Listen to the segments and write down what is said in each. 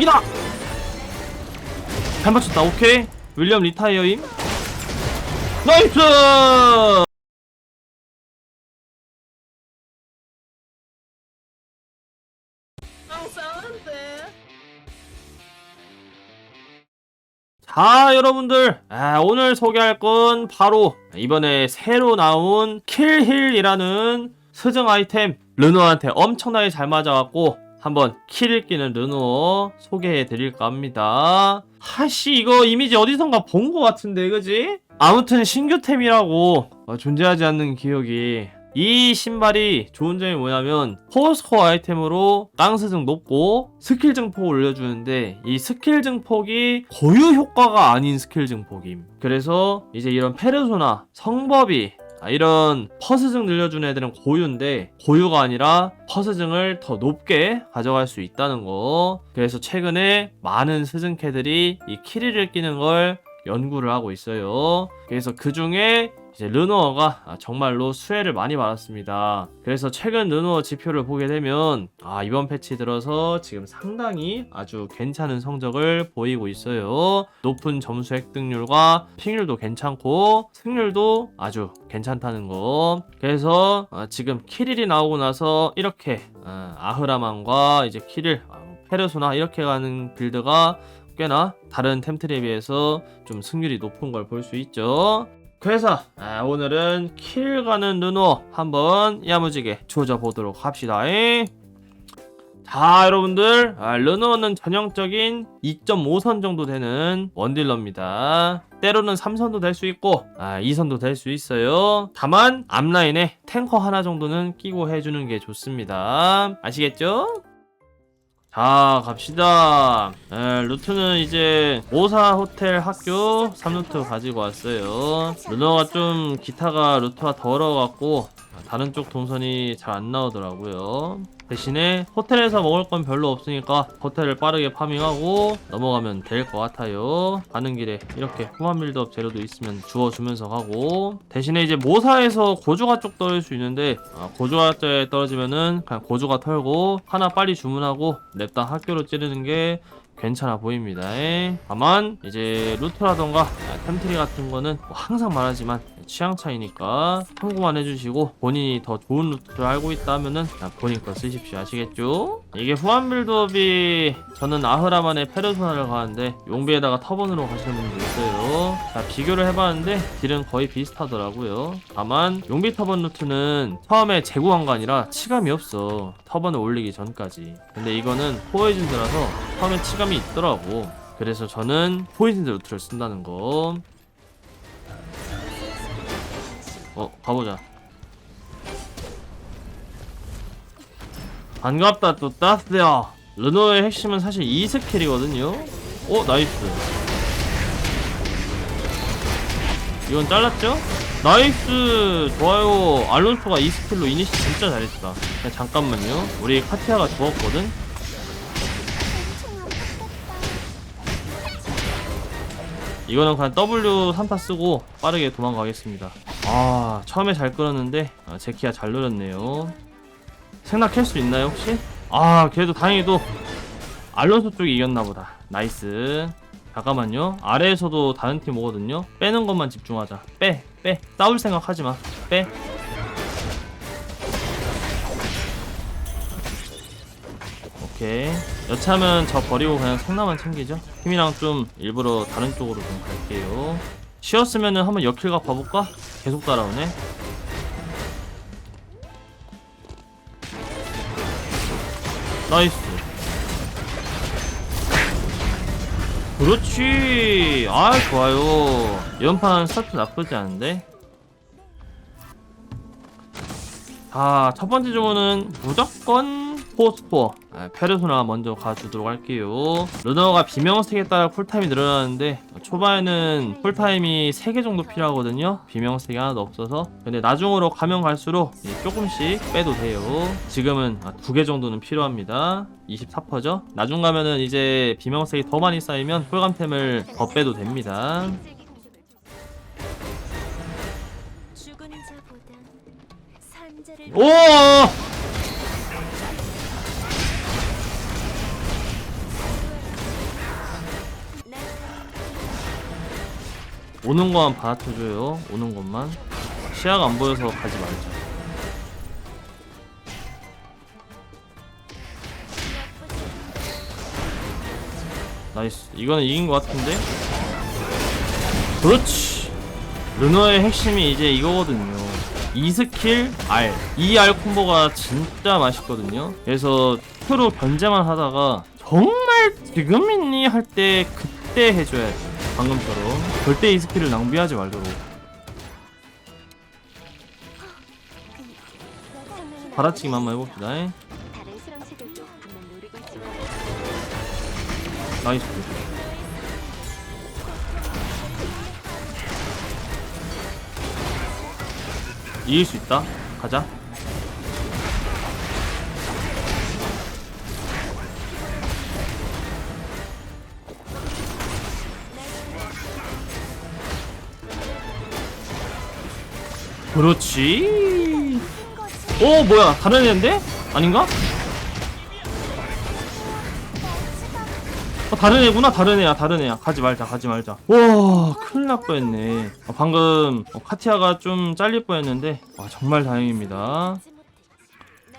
저기다! 잘 맞췄다. 오케이. 윌리엄 리타이어임. 나이스! 자 여러분들. 아, 오늘 소개할 건 바로 이번에 새로 나온 킬힐이라는 스승 아이템 르노한테 엄청나게 잘 맞아갖고 한번 킬을 끼는 르노 소개해 드릴까 합니다. 하씨 이거 이미지 어디선가 본 것 같은데 그지? 아무튼 신규템이라고 어, 존재하지 않는 기억이. 이 신발이 좋은 점이 뭐냐면 포스코어 아이템으로 땅 스승 높고 스킬 증폭 올려주는데 이 스킬 증폭이 고유 효과가 아닌 스킬 증폭임. 그래서 이제 이런 페르소나 성법이 아, 이런 퍼스증 늘려주는 애들은 고유인데 고유가 아니라 퍼스증을 더 높게 가져갈 수 있다는 거. 그래서 최근에 많은 스승캐들이 이 키리를 끼는 걸 연구를 하고 있어요. 그래서 그 중에 이제 르노어가 정말로 수혜를 많이 받았습니다. 그래서 최근 르노어 지표를 보게 되면 아 이번 패치 들어서 지금 상당히 아주 괜찮은 성적을 보이고 있어요. 높은 점수 획득률과 픽률도 괜찮고 승률도 아주 괜찮다는 거. 그래서 아, 지금 키릴이 나오고 나서 이렇게 아, 아흐라만과 이제 키릴 아, 페르소나 이렇게 가는 빌드가 꽤나 다른 템트에 비해서 좀 승률이 높은 걸 볼 수 있죠. 그래서 아, 오늘은 킬 가는 르노 한번 야무지게 조져보도록 합시다. 잉? 자 여러분들 아, 르노는 전형적인 2.5선 정도 되는 원딜러입니다. 때로는 3선도 될 수 있고 아, 2선도 될 수 있어요. 다만 앞라인에 탱커 하나 정도는 끼고 해주는 게 좋습니다. 아시겠죠? 자 갑시다. 에, 루트는 이제 오사 호텔 학교 3루트 가지고 왔어요. 루너가 좀 기타가 루트가 더러워갖고 다른 쪽 동선이 잘 안 나오더라고요 대신에 호텔에서 먹을 건 별로 없으니까 호텔을 빠르게 파밍하고 넘어가면 될 것 같아요 가는 길에 이렇게 후만 빌드업 재료도 있으면 주워주면서 가고 대신에 이제 모사에서 고조가 쪽 떨어질 수 있는데 아, 고조가 때 떨어지면은 그냥 고조가 털고 하나 빨리 주문하고 냅다 학교로 찌르는 게 괜찮아 보입니다. 에. 다만 이제 루트라던가 템트리 같은 거는 뭐 항상 말하지만 취향 차이니까 참고만 해주시고 본인이 더 좋은 루트를 알고 있다면은 그냥 본인 거 쓰십시오. 아시겠죠? 이게 후한 빌드업이 저는 아흐라만의 페르소나를 가는데 용비에다가 터번으로 가시는 분도 있어요. 자 비교를 해봤는데 딜은 거의 비슷하더라고요. 다만 용비 터번 루트는 처음에 제구한 거 아니라 치감이 없어. 터번을 올리기 전까지. 근데 이거는 포에진드라서 처음에 치감이 있더라고. 그래서 저는 포이즌드 루트를 쓴다는 거. 어, 가보자. 반갑다, 또 따스야. 르노의 핵심은 사실 이 스킬이거든요. 어, 나이스. 이건 잘랐죠? 나이스! 좋아요. 알론소가 이 스킬로 이니시 진짜 잘했다. 그냥 잠깐만요. 우리 카티아가 죽었거든? 이거는 그냥 W 3타 쓰고 빠르게 도망가겠습니다. 아, 처음에 잘 끌었는데, 아, 제키야 잘 늘었네요. 생각 캘수 있나요, 혹시? 아, 그래도 다행히도 알론소 쪽이 이겼나보다. 나이스. 잠깐만요. 아래에서도 다른 팀 오거든요. 빼는 것만 집중하자. 빼, 빼. 싸울 생각 하지 마. 빼. 오케이. 여차하면 저 버리고 그냥 성나만 챙기죠. 팀이랑 좀 일부러 다른 쪽으로 좀 갈게요. 쉬었으면은 한번 역킬각 봐볼까? 계속 따라오네. 나이스. 그렇지. 아, 좋아요. 연판 스타트 나쁘지 않은데? 자, 첫 번째 조문은 무조건 포 스포. 아, 페르소나 먼저 가주도록 할게요. 르너가 비명스택에 따라 쿨타임이 늘어나는데 초반에는 쿨타임이 3개 정도 필요하거든요. 비명스택이 하나도 없어서. 근데 나중으로 가면 갈수록 조금씩 빼도 돼요. 지금은 2개 정도는 필요합니다. 24%죠. 나중 가면은 이제 비명스택이 더 많이 쌓이면 쿨감템을 더 빼도 됩니다. 오! 오는 것만 받아줘요. 오는 것만. 시야가 안 보여서 가지 말자. 나이스. 이거는 이긴 것 같은데? 그렇지. 르너의 핵심이 이제 이거거든요. 이 스킬 R, 이 R 콤보가 진짜 맛있거든요. 그래서 표로 견제만 하다가 정말 지금 있니 할 때 그때 해줘야 돼. 방금처럼 절대 이 스킬을 낭비하지 말도록. 받아치기만 한번 해봅시다. 나이스. 이길 수 있다. 가자. 그렇지. 오 뭐야? 다른 애인데? 아닌가? 어, 다른 애구나 다른 애야 다른 애야. 가지 말자 가지 말자. 와 큰일 날 뻔했네. 어, 방금 어, 카티아가 좀 잘릴 뻔했는데. 와 정말 다행입니다.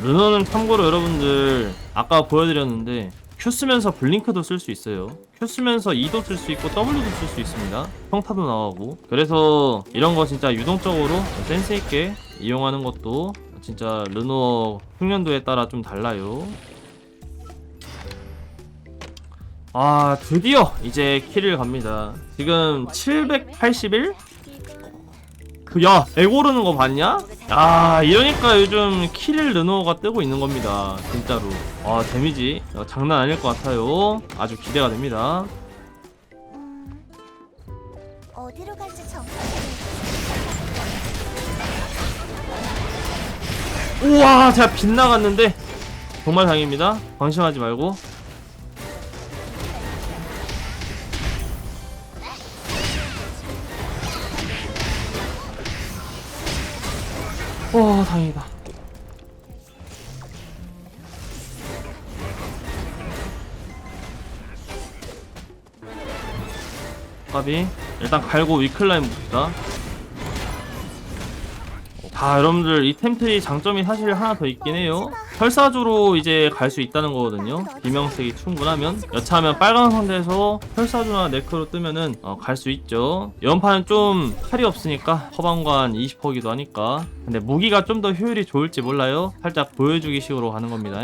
르너는 참고로 여러분들 아까 보여드렸는데 Q 쓰면서 블링크도 쓸 수 있어요 Q 쓰면서 E도 쓸 수 있고 W도 쓸 수 있습니다 평타도 나가고 그래서 이런 거 진짜 유동적으로 센스 있게 이용하는 것도 진짜 르노 숙련도에 따라 좀 달라요 아 드디어 이제 킬을 갑니다 지금 781? 그, 야 에고르는 거 봤냐? 야 이러니까 요즘 킬을 르노가 뜨고 있는 겁니다. 진짜로. 와 데미지. 어, 장난 아닐 것 같아요. 아주 기대가 됩니다. 음, 어디로 갈지 정말 우와 제가 빗나갔는데 정말 다행입니다. 방심하지 말고 와 다행이다. 까비 일단 갈고 위클라인 봅시다. 다 여러분들 이 템트리 장점이 사실 하나 더 있긴 해요 혈사주로 이제 갈 수 있다는 거거든요. 비명색이 충분하면 여차하면 빨간 상대에서 혈사주나 네크로 뜨면은 어, 갈 수 있죠. 연판은 좀 칼이 없으니까 허방관 20%기도 하니까. 근데 무기가 좀 더 효율이 좋을지 몰라요. 살짝 보여주기 식으로 가는 겁니다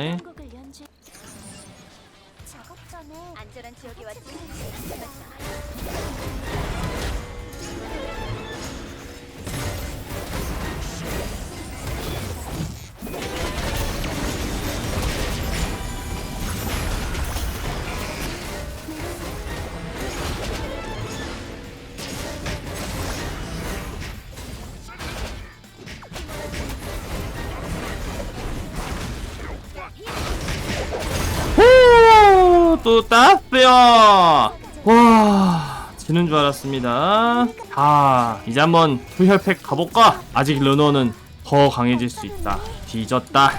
또 땄어요. 와, 지는 줄 알았습니다. 자, 이제 한번 투혈팩 가볼까? 아직 르노는 더 강해질 수 있다. 뒤졌다.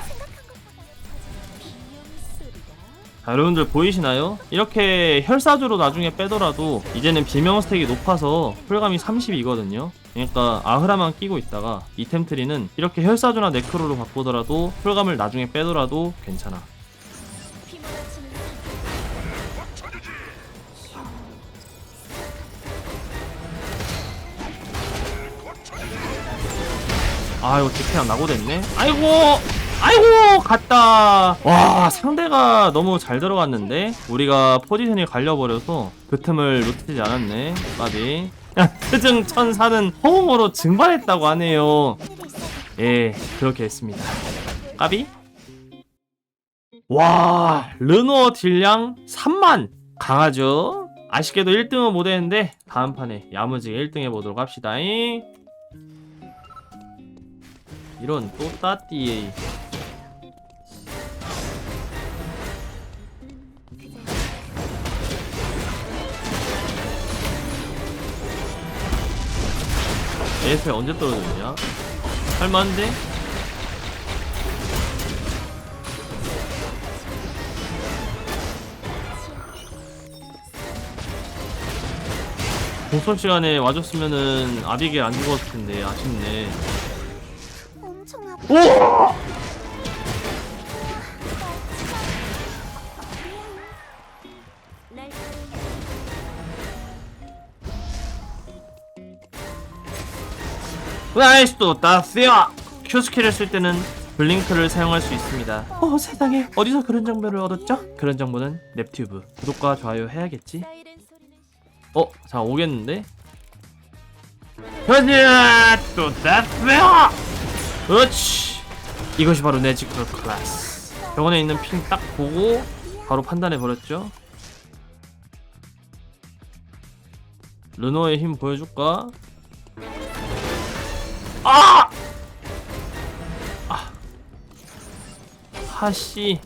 자, 여러분들 보이시나요? 이렇게 혈사주로 나중에 빼더라도 이제는 비명 스택이 높아서 풀감이 30이거든요. 그러니까 아흐라만 끼고 있다가 이템 트리는 이렇게 혈사주나 네크로로 바꾸더라도 풀감을 나중에 빼더라도 괜찮아. 아 이거 디크랑 나고 됐네? 아이고 아이고 갔다. 와. 상대가 너무 잘 들어갔는데? 우리가 포지션이 갈려버려서 그 틈을 놓치지 않았네 까비. 야 트증 천사는 호응으로 증발했다고 하네요. 예 그렇게 했습니다. 까비? 와 르노 딜량 3만. 강하죠? 아쉽게도 1등은 못했는데 다음 판에 야무지게 1등 해보도록 합시다 잉 이런 또 따띠에 에스에 언제 떨어졌냐? 할만한데? 공sol 시간에 와줬으면은 아비게 안 죽었을 텐데 아쉽네. 엄청 아파. 오! 날 나이스 또 따스야! Q 스킬을 쓸 때는 블링크를 사용할 수 있습니다. 어 세상에 어디서 그런 정보를 얻었죠? 그런 정보는 nep튜브 구독과 좋아요 해야겠지? 어, 자 오겠는데? 가자 또 따스야! 그렇지. 이것이 바로 내 지크로 클래스. 병원에 있는 핑 딱 보고 바로 판단해 버렸죠. 르노의 힘 보여줄까? 아! 아! 하씨.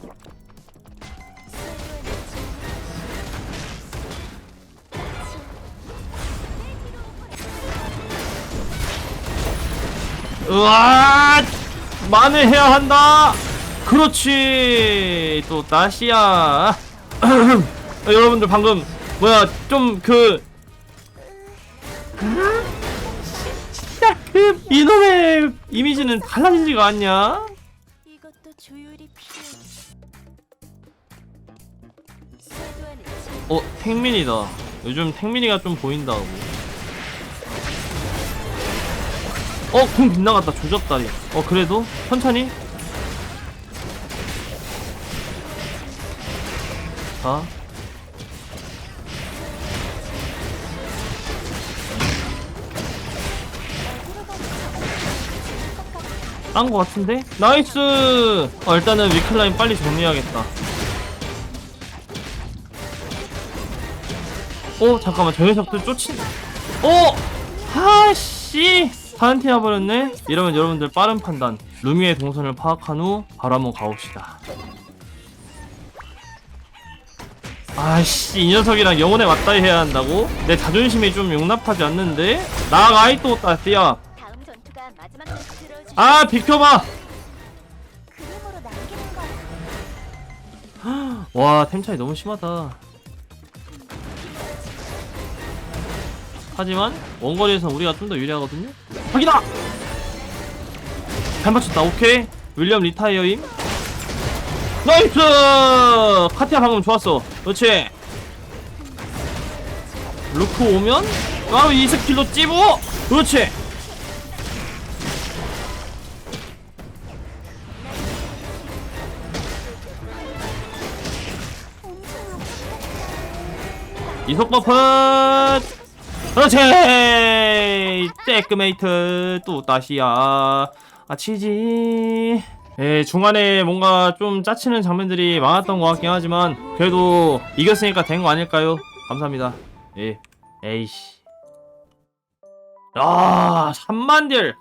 으아! 만회해야 한다! 그렇지! 또, 다시야! 어, 여러분들 방금, 뭐야, 좀 그, 진짜 그, 이놈의 이미지는 달라지지가 않냐? 이것도 조율이 필요해. 어, 택민이다. 요즘 택민이가 좀 보인다고. 어, 궁 빗나갔다. 조졌다리. 어, 그래도 천천히. 자. 딴거 같은데? 나이스! 어, 일단은 위클라인 빨리 정리해야겠다. 어 잠깐만 저 녀석들 쫓친 어 하씨 파란티나 버렸네 이러면 여러분들 빠른 판단 루미의 동선을 파악한 후 바로 한번 가봅시다 아씨 이 녀석이랑 영혼에 맞다이 해야 한다고? 내 자존심이 좀 용납하지 않는데? 나가이 또 전투로 주아 비켜봐. 와 템 차이 너무 심하다 하지만 원거리에서 우리가 좀 더 유리하거든요? 확이다 잘 맞췄다. 오케이. 윌리엄 리타이어임. 나이스! 카티아 방금 좋았어. 그렇지. 루크 오면 바로 이 스킬로 찝어 그렇지. 이속 버프 그렇지! 떼크메이트 또 다시야. 아치지. 예 중간에 뭔가 좀 짜치는 장면들이 많았던 것 같긴 하지만 그래도 이겼으니까 된 거 아닐까요? 감사합니다. 예 에이씨. 아 3만 딜.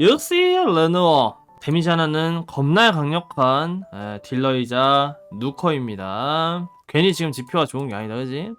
역시 르누어 데미지 하나는 겁나 강력한 에, 딜러이자 누커입니다. 괜히 지금 지표가 좋은 게 아니다 그지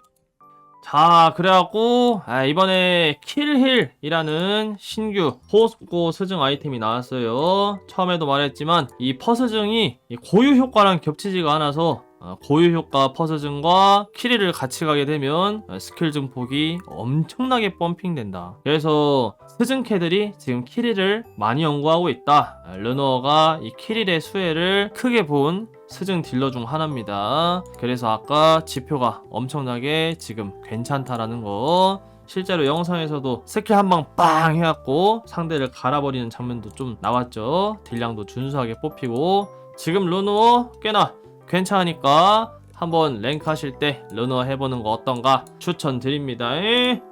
자 그래갖고 아, 이번에 킬힐이라는 신규 호스고 스증 아이템이 나왔어요. 처음에도 말했지만 이 퍼스증이 이 고유 효과랑 겹치지가 않아서 어, 고유 효과 퍼스증과 킬힐을 같이 가게 되면 어, 스킬 증폭이 엄청나게 펌핑된다. 그래서 스증캐들이 지금 킬힐을 많이 연구하고 있다. 아, 르너가 이 킬힐의 수혜를 크게 본 스증 딜러 중 하나입니다. 그래서 아까 지표가 엄청나게 지금 괜찮다라는 거. 실제로 영상에서도 스킬 한 방 빵 해갖고 상대를 갈아버리는 장면도 좀 나왔죠. 딜량도 준수하게 뽑히고 지금 르누어 꽤나 괜찮으니까 한번 랭크 하실 때 르누어 해보는 거 어떤가 추천드립니다. 에?